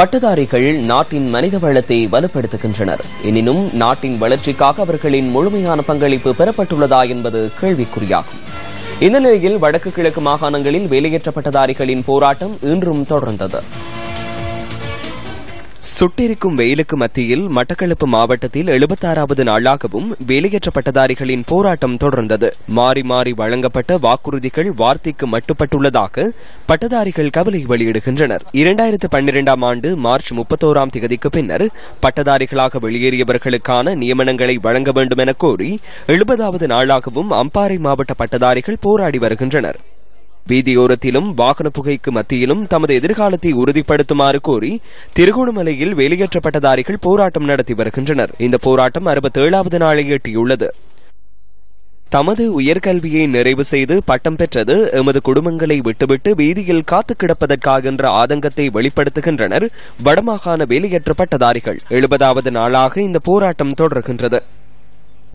பட்டதாரிகள் நாட்டின் மனித வளத்தை வலுப்படுத்துகின்றனர். எனினும் நாட்டின் வளர்ச்சிக்காக அவர்களின் முழுமையான பங்களிப்பு பெறப்பட்டுள்ளதா என்பது கேள்விக்குறியாகும். இந்த நிலையில் வடக்கு கிழக்கு மாகாணங்களில் வேலையேற்ற பட்டதாரிகளின் போராட்டம் இன்றும் தொடர்ந்தது. சுட்டிருக்கும் வெயிலுக்கு மத்தியில் மட்டக்களப்பு மாவட்டத்தில் எழுபத்தாறாவது நாளாகவும் வேலையற்ற பட்டதாரிகளின் போராட்டம் தொடர்ந்தது. மாறி மாறி வழங்கப்பட்ட வாக்குறுதிகள் வார்த்தைக்கு மட்டுப்பட்டுள்ளதாக பட்டதாரிகள் கவலை வெளியிடுகின்றனர். இரண்டாயிரத்து பன்னிரெண்டாம் ஆண்டு மார்ச் முப்பத்தோராம் தேதிக்கு பின்னர் பட்டதாரிகளாக வெளியேறியவர்களுக்கான நியமனங்களை வழங்க வேண்டும் என கோரி எழுபதாவது நாளாகவும் அம்பாறை மாவட்ட பட்டதாரிகள் போராடி வருகின்றனர். வீதியோரத்திலும் வாகன புகைக்கு மத்தியிலும் தமது எதிர்காலத்தை உறுதிப்படுத்துமாறு கோரி திருகோணமலையில் வெளியேற்றப்பட்டதாரிகள் போராட்டம் நடத்தி வருகின்றனர். இந்த போராட்டம் அறுபத்தேழாவது நாளை எட்டியுள்ளது. தமது உயர்கல்வியை நிறைவு செய்து பட்டம் பெற்றது எமது குடும்பங்களை விட்டுவிட்டு வீதியில் காத்து கிடப்பதற்காக என்ற ஆதங்கத்தை வெளிப்படுத்துகின்றனர் வடமாகாண வேலையற்ற பட்டதாரிகள் எழுபதாவது நாளாக இந்த போராட்டம் தொடர்கின்றது.